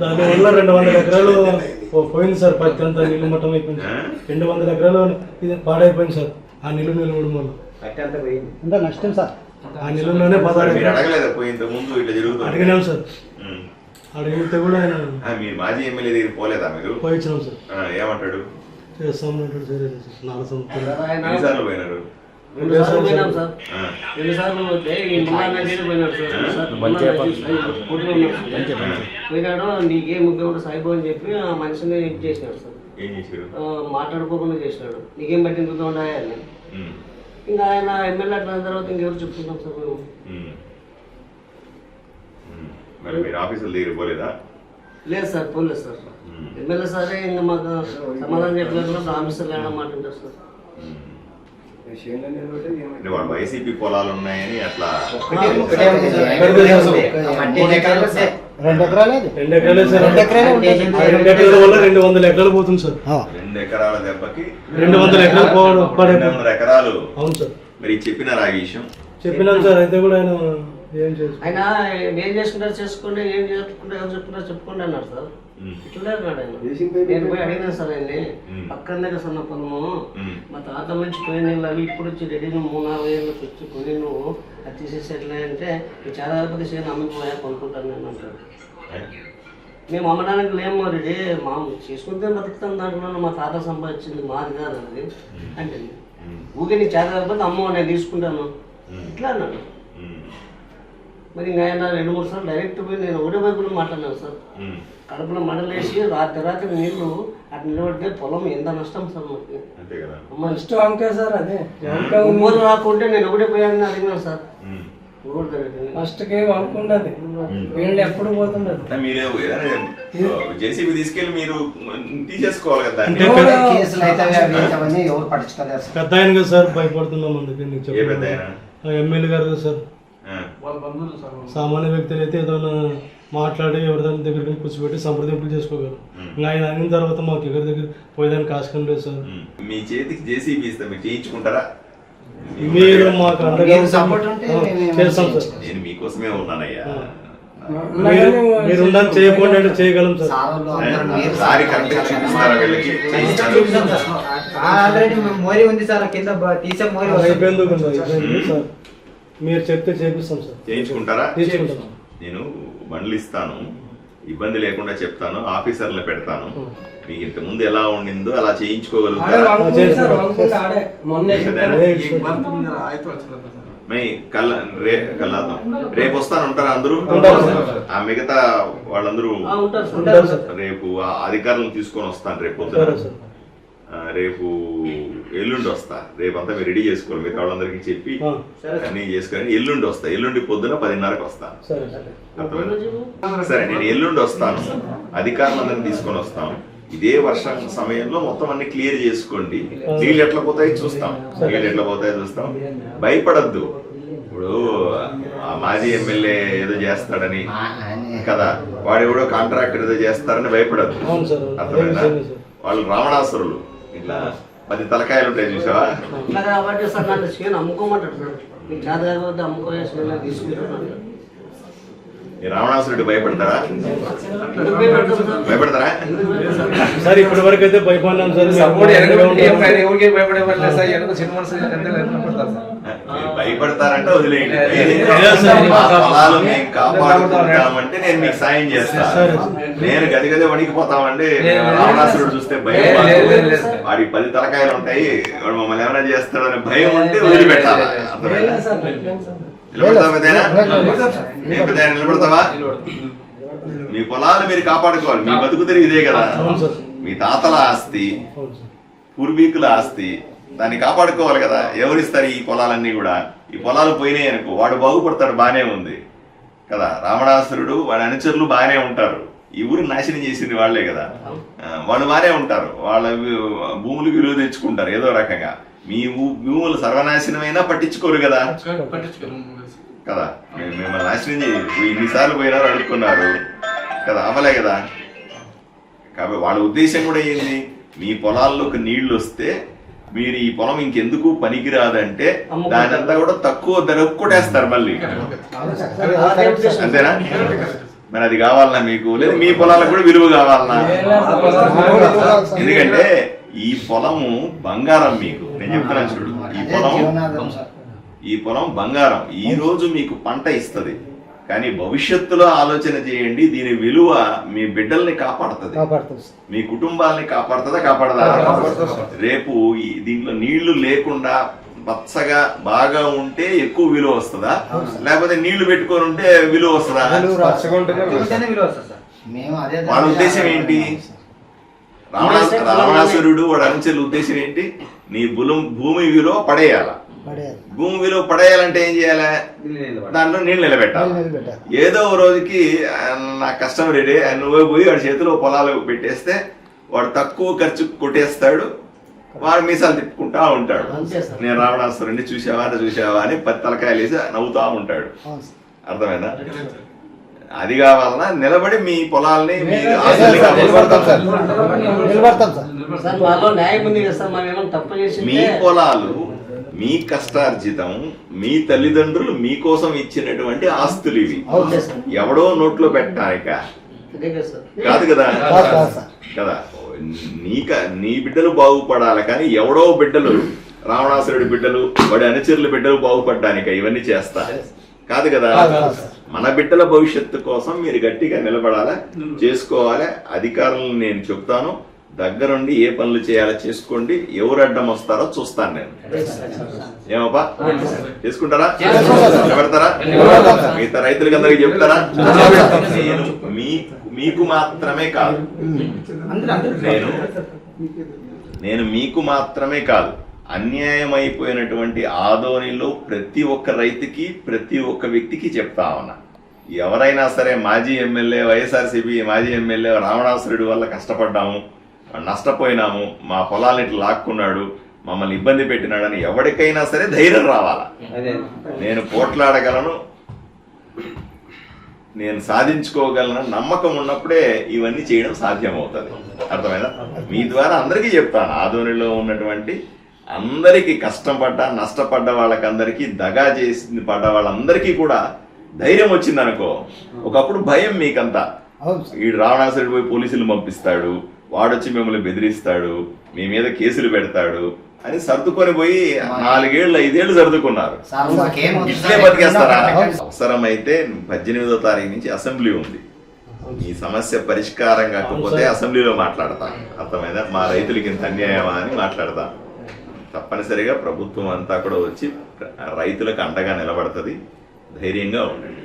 దానివల్ల రెండు వందల ఎకరాలు పోయింది సార్. పత్తి అంతా నీళ్ళు మట్టం అయిపోయింది? రెండు వందల ఎకరాలు ఇది పాడైపోయింది సార్. ఆ నీళ్ళు నిలవడం వల్ల అంతా నష్టం సార్? ఆ నీళ్ళలోనే పదహారు మీరు ఎకరాలు. అడగలేదా? పోయింత ముందు ఇట్లా జరుగుతుంది. అడిగినాం సార్. అడిగితే కూడా ఆయన మాజీ ఎమ్మెల్యే దగ్గర పోలేదా మీరు? పోయించినాం సార్. ఆ, ఏమంటాడు? చేస్తాం అంటాడు సరే సార్. నాలుగు సంవత్సరాలు. పోయినారు? పోయినాడు నీకేం ముఖ్యమంత్రి సాయిబు అని చెప్పి ఆ మనిషిని ఇది చేసినాడు సార్. ఏం చేశారు ఆ, మాట్లాడుకోకుండా చేసినాడు. నీకేం పట్టింది ఉన్నాయా అని ఉమ్, ఇంకా ఆయన ఎమ్మెల్యే అట్లా తర్వాత ఇంకెవరు చెప్తున్నాం సార్ మేము? ఉమ్. ఉమ్. మరి మీరు ఆఫీసుల దగ్గర పోలేదా? లేదు సార్ పోలేదు సార్. ఎమ్మెల్యే సారే ఇంకా మాకు సమాధానం చెప్పలేదు ఆఫీసర్ లేడం మాట్లాడారు సార్. వాళ్ళు వైసీపీ పొలాలు ఉన్నాయని అట్లా రెండు వందల ఎకరాలు పోతుంది సార్. రెండు ఎకరాల దెబ్బకి రెండు వందల ఎకరాలు పోవడం ఎకరాలు అవును సార్ మరి చెప్పినారు ఆ విషయం చెప్పినాం సార్ అయితే కూడా ఆయన ఆయన ఏం చేసుకుంటారు చేసుకోండి ఏం చేసుకుంటారు ఏం చెప్పుకుంటారు చెప్పుకోండి అన్నారు సార్. ఇట్లా అన్నాడు ఆయన నేను పోయి అడిగినా సార్ ఆయన్ని. పక్కన దగ్గర సన్న పొలము. మా తాత నుంచి పోయిన నీళ్ళు అవి ఇప్పుడు వచ్చి రెడీ నువ్వు మూడు నాలుగు ఏళ్ళకి వచ్చి కొని నువ్వు అది తీసేసి ఎట్లా అంటే చాలా పెద్ద చేయని అమ్మిపోయా కొనుక్కుంటాను నేను అంటాడు మేము అమ్మడానికి లేము రెడీ మా చేసుకుంటే బతుకుతాం దాంట్లో మా తాత సంపాదించింది మాది కాదు అది అంటే. ఊకే నీ చేత కాకపోతే అమ్మ నేను తీసుకుంటాను. ఇట్లా అన్నాడు. మరి ఇంకా ఆయన రెండు మూడు సార్లు డైరెక్ట్ పోయి నేను ఒకటే కూడా మాట్లాడినాను సార్. కడుపులో మండలేసి రాత్రి రాత్రి నీళ్ళు అటు నిలబడితే పొలం ఎంత నష్టం సార్ మాకు? అంతే కదా. అమ్మ ఇష్టం అంకే సార్ అదే. రాకుంటే నేను ఒకటే పోయానని అడిగినాను సార్. అనుకున్నది వీళ్ళు ఎప్పుడు మీరే జేసీబీ తీసుకెళ్ళి మీరు తీసేసుకోవాలి కదా కేసులు అయితే ఎవరు పెద్ద ఆయన సార్ భయపడుతున్నాం అందుకే ఎమ్మెల్యే గారు సార్. సామాన్య వ్యక్తులు అయితే ఏదైనా మాట్లాడి ఎవరిదాని దగ్గరికి కూర్చోబెట్టి సంప్రదింపులు చేసుకోగలరు. ఇంకా ఆయన అయిన తర్వాత మాకు ఎవరి దగ్గర పోయేదానికి ఆస్కారం లేదు సార్. మీ చేతికి జేసీబీ ఇస్తే మీరు చేయించుకుంటారా? మీరు మాకు అండగా చేస్తాం సార్. నేను మీకోసమే ఉన్నానయ్యా. మీరు ఉండాలి చేయకుండా అంటే చేయగలం సార్. సార్ వాళ్ళు అందరూ మీరు సారి కరెక్ట్ చూపిస్తారా వీళ్ళకి. చేయిస్తారు ఆల్రెడీ మోరీ ఉంది సార్ కింద తీసే మోరీ. అయిపోయింది కూడా, అయిపోయింది సార్. మీరు చెప్తే చేపిస్తాం సార్. చేయించుకుంటారా? నేను బండ్లు ఇస్తాను ఇబ్బంది లేకుండా చెప్తాను. ఆఫీసర్లు పెడతాను. మీకు ఇంత ముందు ఎలా ఉండిందో అలా చేయించుకోగలుగుతారా. మై కల్ రే కల్లాద్దాం రేపు వస్తాను ఉంటారా అందరూ? ఆ మిగతా వాళ్ళందరూ ఆ, ఉంటారు సార్. ఉంటారు సార్. రేపు ఆ అధికారులను తీసుకొని వస్తాను రేపు సరే పొద్దున సార్ ఆ, రేపు ఎల్లుండి వస్తా. రేపు అంతా మీరు రెడీ చేసుకోవాలి మిగతా వాళ్ళందరికీ చెప్పి అన్నీ చేసుకొని ఎల్లుండి వస్తా. ఎల్లుండి పొద్దున పదిన్నరకు వస్తాను. సరే సరే. అర్థమైందా? సరే నేను ఎల్లుండి వస్తాను. అధికారులందరినీ తీసుకొని వస్తాం ఇదే వర్షం సమయంలో మొత్తం అన్ని క్లియర్ చేసుకోండి. నీళ్ళు ఎట్లా పోతాయి చూస్తాం. నీళ్ళు ఎట్లా పోతాయి చూస్తాం. భయపడద్దు. ఇప్పుడు ఆ మాజీ ఎమ్మెల్యే ఏదో చేస్తాడని కదా. వాడు ఎవడో కాంట్రాక్టర్ ఏదో చేస్తారని భయపడద్దు. సార్. వాళ్ళు రావణాసురులు. ఇట్లా పది తలకాయలు ఉంటాయి చూసావా కాబట్టి సార్ నన్ను చేయని అమ్ముకోమంటాడు సార్ నీకు చేత కాకపోతే అమ్ముకోవేసి తీసుకుంటాను అంటాడు. ఈ రావణాసురుడు భయపడతారా ఎందుకు భయపెడతాం సార్? భయపడతారా సార్ ఇప్పటి వరకు అయితే భయపడినాం సార్ సపోర్ట్ భయపడతారంటే వదిలేయండి. పొలాలు మేము కాపాడుకుంటామంటే నేను మీకు సాయం చేస్తా. సరే. నేను గది గది వణికిపోతామంటే లేదు. రావణాసురుడు చూస్తే భయం. వాడికి పది తలకాయలు ఉంటాయి. వాడు మమ్మల్ని ఏమైనా చేస్తాడని భయం ఉంటే వదిలిపెట్టాలి? నిలబడతావా నిలబడతావా? మీ పొలాలు మీరు కాపాడుకోవాలి. మీ బతుకు తిరిగి ఇదే కదా. మీ తాతల ఆస్తి పూర్వీకుల ఆస్తి దాన్ని కాపాడుకోవాలి కదా. ఎవరిస్తారు ఈ పొలాలన్నీ కూడా? ఈ పొలాలు పోయినాయి అనుకో వాడు బాగుపడతాడు బానే ఉంది. కదా రావణాసురుడు వాడి అనుచరులు బాగానే ఉంటారు. ఈ ఊరు నాశనం చేసింది వాళ్ళే కదా. వాళ్ళు బాగానే ఉంటారు. వాళ్ళ భూములు విలువ తెచ్చుకుంటారు ఏదో రకంగా. మీ భూములు సర్వనాశనమైనా పట్టించుకోరు కదా. కదా మేము మిమ్మల్ని నాశనం చేయ. ఇన్నిసార్లు పోయినారు అడుక్కున్నారు కదా అవ్వలే కదా. కాబట్టి వాళ్ళ ఉద్దేశం కూడా ఏంది? మీ పొలాల్లోకి నీళ్ళు వస్తే మీరు ఈ పొలం ఇంకెందుకు పనికిరాదంటే దానంతా కూడా తక్కువ ధరకు కొట్టేస్తారు మళ్ళీ. అంతేనా? మరి అది కావాలన్నా మీకు? లేదా మీ పొలాలకు కూడా విలువ కావాలన్నా ఎందుకంటే ఈ పొలము బంగారం మీకు. నేను చెప్తున్నాను చూడు. ఈ పొలం ఈ పొలం బంగారం. ఈ రోజు మీకు పంట ఇస్తది. కానీ భవిష్యత్తులో ఆలోచన చేయండి దీని విలువ మీ బిడ్డల్ని కాపాడుతుంది. మీ కుటుంబాలని కాపాడుతుందా కాపాడదా? రేపు ఈ దీంట్లో నీళ్ళు లేకుండా పచ్చగా బాగా ఉంటే ఎక్కువ విలువ వస్తుందా? లేకపోతే నీళ్ళు పెట్టుకొని ఉంటే విలువ వస్తుందా? ఉంటేనే విలువ వస్తుంది. సార్. మేము అదే వాళ్ళ ఉద్దేశం ఏంటి? రావణాసు రావణాసురుడు వాడు అనుచరుల ఉద్దేశం ఏంటి? నీ బులం భూమి విలువ పడేయాల? భూమి విలువ పడేయాలంటే ఏం చేయాలి. దాంట్లో నీళ్ళు నిలబెట్టాలి. ఏదో ఒక రోజుకి నా కష్టం రెడీ నువ్వే పోయి వాడి చేతిలో పొలాలు పెట్టేస్తే వాడు తక్కువ ఖర్చు కొట్టేస్తాడు వాడు మీసాలు తిప్పుకుంటా ఉంటాడు. నేను రావణాసురుడిని చూసావా అంటే చూసావా అని పది తలకాయలు వేసి నవ్వుతా ఉంటాడు. అర్థమైందా? అది కావాలన్నా నిలబడి మీ పొలాల్ని మీ పొలాలు మీ కష్టార్జితం మీ తల్లిదండ్రులు మీకోసం ఇచ్చినటువంటి ఆస్తులు ఇవి. ఎవడో నోట్లో సార్. కాదు కదా? కదా నీక నీ బిడ్డలు బాగుపడాలి కానీ ఎవడో బిడ్డలు రావణాసురుడి బిడ్డలు వాడి అనుచరుల బిడ్డలు బాగుపడడానిక ఇవన్నీ చేస్తా. కాదు కదా? మన బిడ్డల భవిష్యత్తు కోసం మీరు గట్టిగా నిలబడాలి. చేసుకోవాలి? అధికారులను నేను చెప్తాను. దగ్గరుండి ఏ పనులు చేయాలో చేసుకోండి. ఎవరు అడ్డం వస్తారో చూస్తాను నేను. ఏమప్పా చేసుకుంటారా? నిలబెడతారా మిగతా రైతులకి అందరికి చెప్తారా? నేను మీకు మాత్రమే కాదు. నేను నేను మీకు మాత్రమే కాదు. అన్యాయం అయిపోయినటువంటి ఆదోనిలో ప్రతి ఒక్క రైతుకి ప్రతి ఒక్క వ్యక్తికి చెప్తా ఉన్నా. ఎవరైనా సరే మాజీ ఎమ్మెల్యే వైఎస్ఆర్సీపీ మాజీ ఎమ్మెల్యే రావణాసురుడి వల్ల కష్టపడ్డాము. నష్టపోయినాము మా పొలాన్ని ఇట్లా లాక్కున్నాడు మమ్మల్ని ఇబ్బంది పెట్టినాడని ఎవరికైనా సరే ధైర్యం రావాలా? నేను పోట్లాడగలను నేను సాధించుకోగలను నమ్మకం ఉన్నప్పుడే ఇవన్నీ చేయడం సాధ్యమవుతుంది. అర్థమైనా మీ ద్వారా అందరికీ చెప్తాను ఆధోనిలో ఉన్నటువంటి అందరికీ కష్టం పడ్డ నష్టపడ్డ వాళ్ళకందరికీ దగా చేసి పడ్డ వాళ్ళందరికీ కూడా ధైర్యం వచ్చింది అనుకో ఒకప్పుడు భయం మీకంతా. ఈ రావణాసురుడు పోయి పోలీసులు పంపిస్తాడు వాడొచ్చి మిమ్మల్ని బెదిరిస్తాడు మీ మీద కేసులు పెడతాడు అని సర్దుకొని పోయి నాలుగేళ్ళు ఐదేళ్ళు సర్దుకున్నారు. ఇట్లే. బతికేస్తారా? అవసరమైతే పద్దెనిమిదో తారీఖు నుంచి అసెంబ్లీ ఉంది. ఈ సమస్య పరిష్కారం కాకపోతే అసెంబ్లీలో మాట్లాడతాం. అర్థమైందా? మా రైతులకి ఇంత అన్యాయమా అని మాట్లాడతాం. తప్పనిసరిగా ప్రభుత్వం అంతా కూడా వచ్చి రైతులకు అండగా నిలబడుతుంది. ధైర్యంగా ఉండండి.